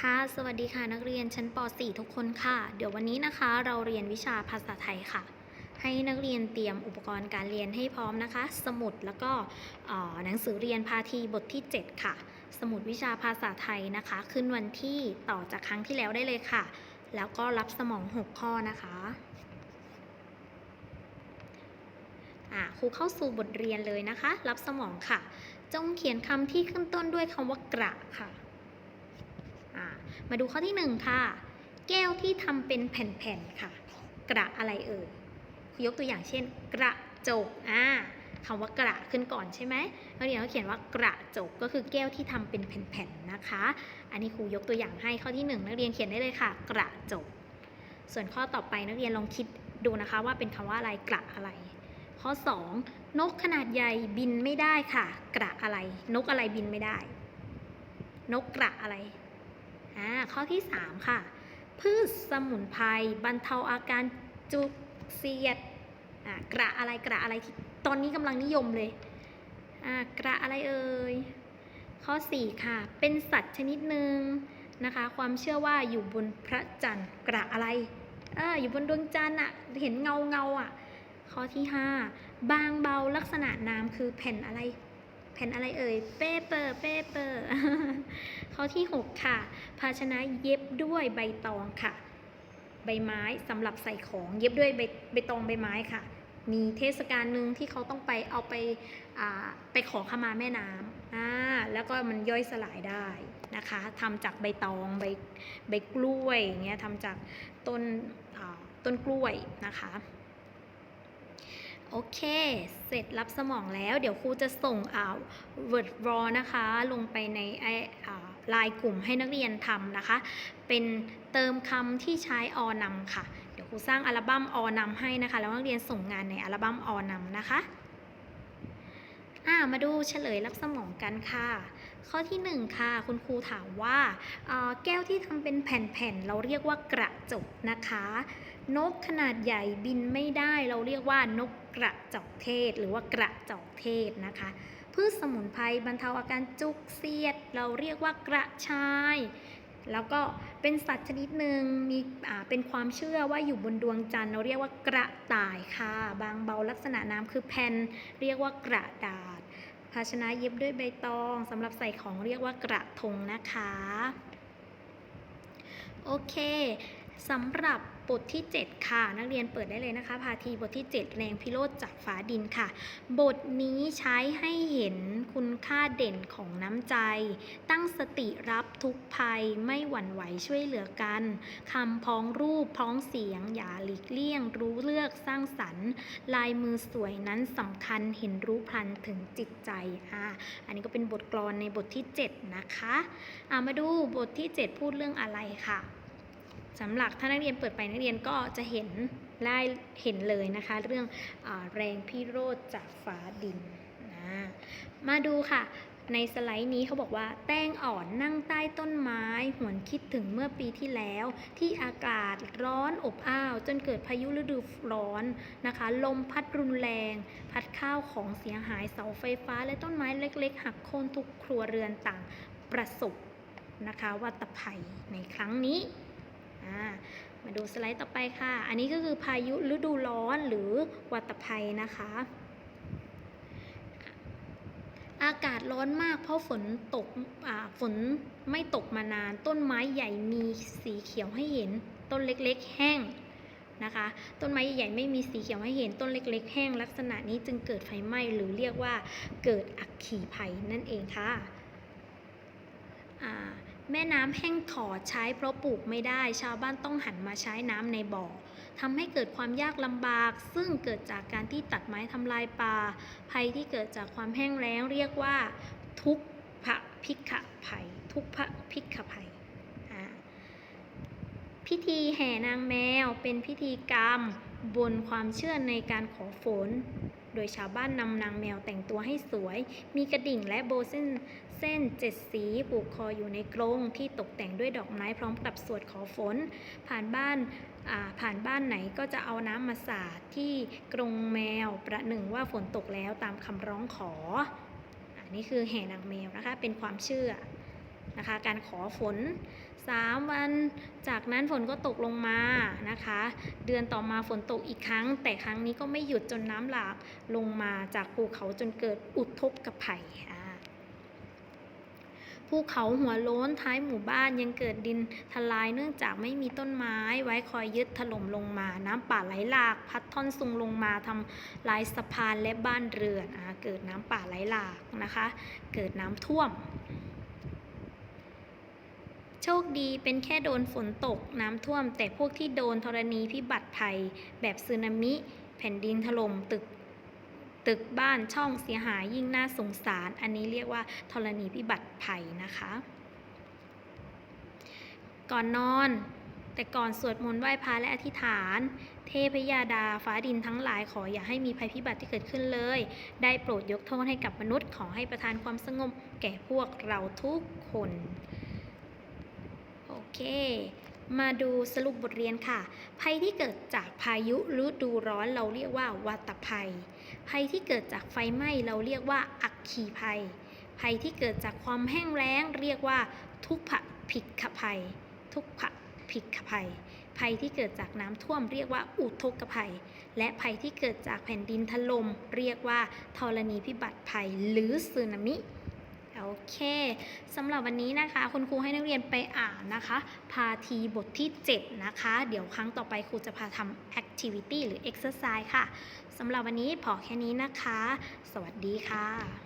ค่ะสวัสดีค่ะนักเรียนชั้นป .4 ทุกคนค่ะ เดี๋ยววันนี้นะคะเราเรียนวิชาภาษาไทยค่ะ ให้นักเรียนเตรียมอุปกรณ์การเรียนให้พร้อมนะคะ สมุดแล้วก็หนังสือเรียนพาทีบทที่ 7 ค่ะ สมุดวิชาภาษาไทยนะคะ ขึ้นวันที่ต่อจากครั้งที่แล้วได้เลยค่ะ แล้วก็รับสมอง 6 ข้อนะคะอะครูเข้าสู่บทเรียนเลยนะคะ รับสมองค่ะ จงเขียนคำที่ขึ้นต้นด้วยคำว่ากระค่ะ มาดูข้อที่หนึ่งค่ะ แก้วที่ทำเป็นแผ่นๆค่ะ กระอะไรเอ่ยยกตัวอย่างเช่น กระจกอ่าคำว่ากระขึ้นก่อนใช่ไหมนักเรียนเขาเขียนว่ากระจกก็คือแก้วที่ทำเป็นแผ่นๆนะคะ อันนี้ครูยกตัวอย่างให้ข้อที่หนึ่งนักเรียนเขียนได้เลยค่ะ กระจก ส่วนข้อต่อไปนักเรียนลองคิดดูนะคะว่าเป็นคำว่าอะไรกระอะไร ข้อ 2 นกขนาดใหญ่บินไม่ได้ค่ะ กระอะไร นกอะไรบินไม่ได้ นกกระอะไร อ่าข้อที่ 3 ค่ะ พืชสมุนไพรบรรเทาอาการจุกเสียดอ่ากระอะไรกระอะไรที่ตอนนี้กำลังนิยมเลยอ่ากระอะไรเอ่ยข้อ 4 ค่ะ เป็นสัตว์ชนิดหนึ่งนะคะ ความเชื่อว่าอยู่บนพระจันทร์กระอะไรอ่าอยู่บนดวงจันทร์อะเห็นเงาเงาๆอะข้อที่ 5 บางเบาลักษณะนามคือแผ่นอะไร แผ่นอะไรเอ่ย เปเปอร์เปเปอร์ข้อที่ 6 ค่ะ ภาชนะเย็บด้วยใบตองค่ะ ใบไม้สำหรับใส่ของเย็บด้วยใบใบตองใบไม้ค่ะ มีเทศกาลหนึ่งที่เขาต้องไปเอาไปอ่าไปขอขมาแม่น้ำอ่าแล้วก็มันย่อยสลายได้นะคะทำจากใบตองใบใบกล้วยอย่างเงี้ยทำจากต้นต้นกล้วยนะคะ โอเค เสร็จรับสมองแล้ว เดี๋ยวครูจะส่งอ่า Word Raw นะคะ ลงไปในไออ่าไลน์กลุ่มให้นักเรียนทำนะคะ เป็นเติมคำที่ใช้อนำค่ะ เดี๋ยวครูสร้างอัลบั้มอนำให้นะคะ แล้วนักเรียนส่งงานในอัลบั้มอนำนะคะอ่ามาดูเฉลยรับสมองกันค่ะ ข้อที่ 1 ค่ะ คุณครูถามว่า แก้วที่ทำเป็นแผ่นๆ เราเรียกว่ากระจกนะคะ นกขนาดใหญ่บินไม่ได้ เราเรียกว่านกกระจอกเทศ หรือว่ากระจอกเทศนะคะ พืชสมุนไพรบรรเทาอาการจุกเสียด เราเรียกว่ากระชาย แล้วก็เป็นสัตว์ชนิดหนึ่งมีอ่าเป็นความเชื่อว่าอยู่บนดวงจันทร์เราเรียกว่ากระต่ายค่ะ บางเบาลักษณะน้ำคือแผ่นเรียกว่ากระดาษ ภาชนะเย็บด้วยใบตองสำหรับใส่ของเรียกว่ากระทงนะคะ โอเคสำหรับ บทที่ 7 ค่ะ นักเรียนเปิดได้เลยนะคะพาทีบทที่ 7 แรงพิโรธจากฝาดินค่ะ บทนี้ใช้ให้เห็นคุณค่าเด่นของน้ำใจ ตั้งสติรับทุกภัยไม่หวั่นไหวช่วยเหลือกันคำพ้องรูปพ้องเสียง อย่าหลีกเลี่ยง รู้เลือกสร้างสรรค์ ลายมือสวยนั้นสำคัญเห็นรู้พลันถึงจิตใจอ่าอันนี้ก็เป็นบทกลอนในบทที่ 7 นะคะอ่ามาดูบทที่ 7 พูดเรื่องอะไรค่ะ สำหรับถ้านักเรียนเปิดไปนักเรียนก็จะเห็นได้เห็นเลยนะคะ เรื่องอแรงพิโรธจากฟ้าดินนะมาดูค่ะ ในสไลด์นี้เขาบอกว่า แต้งอ่อนนั่งใต้ต้นไม้ หวนคิดถึงเมื่อปีที่แล้ว ที่อากาศร้อนอบอ้าว จนเกิดพายุฤดูร้อนนะคะ ลมพัดรุนแรง พัดข้าวของเสียหายเสาไฟฟ้า และต้นไม้เล็ก ๆ หักโค่นทุกครัวเรือนต่างประสบนะคะวัตภัยในครั้งนี้ มาดูสไลด์ต่อไปค่ะ อันนี้ก็คือพายุฤดูร้อนหรือวัตภัยนะคะ อากาศร้อนมากเพราะฝนตกฝนไม่ตกมานาน ต้นไม้ใหญ่มีสีเขียวให้เห็น ต้นเล็กๆ แห้งนะคะ ต้นไม้ใหญ่ไม่มีสีเขียวให้เห็น ต้นเล็ก ๆ แห้ง ลักษณะนี้จึงเกิดไฟไหม้หรือเรียกว่าเกิดอัคคีภัยนั่นเองค่ะอ่า แม่น้ำแห้งขอดใช้เพราะปลูกไม่ได้ ชาวบ้านต้องหันมาใช้น้ำในบ่อทำให้เกิดความยากลำบาก ซึ่งเกิดจากการที่ตัดไม้ทำลายป่า ภัยที่เกิดจากความแห้งแล้งเรียกว่า ทุกขพิกขภัย ทุกขพิกภัย พิธีแห่นางแมวเป็นพิธีกรรม บนความเชื่อในการขอฝน โดยชาวบ้านนำนางแมวแต่งตัวให้สวย มีกระดิ่งและโบเส้นเส้นเจ็ดสีผูกคออยู่ในกรงที่ตกแต่งด้วยดอกไม้พร้อมกับสวดขอฝน ผ่านบ้านผ่านบ้านไหนก็จะเอาน้ำมาสาดที่กรงแมวประหนึ่งว่าฝนตกแล้วตามคำร้องขออันนี้คือแห่นางแมวนะคะ เป็นความเชื่อ นะคะ การขอฝน 3 วัน จากนั้นฝนก็ตกลงมานะคะ เดือนต่อมาฝนตกอีกครั้ง แต่ครั้งนี้ก็ไม่หยุดจนน้ำหลากลงมาจากภูเขาจนเกิดอุทกภัยอ่ภูเขาหัวโล้นท้ายหมู่บ้านยังเกิดดินทลายเนื่องจากไม่มีต้นไม้ไว้คอยยึดถล่มลงมา น้ำป่าไหลหลาก พัดท่อนซุงลงมาทำลายสะพานและบ้านเรือนอเกิดน้ำป่าไหลหลากนะคะ เกิดน้ำท่วม โชคดีเป็นแค่โดนฝนตกน้ำท่วม แต่พวกที่โดนธรณีพิบัติภัย แบบสึนามิ แผ่นดินถล่มตึก ตึกบ้านช่องเสียหายยิ่งน่าสงสาร อันนี้เรียกว่าธรณีพิบัติภัยนะคะ ก่อนนอน แต่ก่อนสวดมนต์ไหว้พระและอธิษฐาน เทพยาดาฟ้าดินทั้งหลายขออย่าให้มีภัยพิบัติที่เกิดขึ้นเลย ได้โปรดยกโทษให้กับมนุษย์ขอให้ประทานความสงบแก่พวกเราทุกคน เค มาดูสรุปบทเรียนค่ะ ภัยที่เกิดจากพายุฤดูร้อนเราเรียกว่าวัตภัย ภัยที่เกิดจากไฟไหม้เราเรียกว่าอัคคีภัย ภัยที่เกิดจากความแห้งแล้ง เรียกว่าทุกขภิกขภัย ทุกขภิกขภัย ภัยที่เกิดจากน้ำท่วมเรียกว่าอุทกภัย และภัยที่เกิดจากแผ่นดินถล่มเรียกว่าธรณีพิบัติภัยหรือสึนามิ โอเคสำหรับวันนี้นะคะ คุณครูให้นักเรียนไปอ่านนะคะ พาทีบทที่ 7 นะคะ เดี๋ยวครั้งต่อไปครูจะพาทำ activity หรือ exercise ค่ะสำหรับวันนี้พอแค่นี้นะคะ สวัสดีค่ะ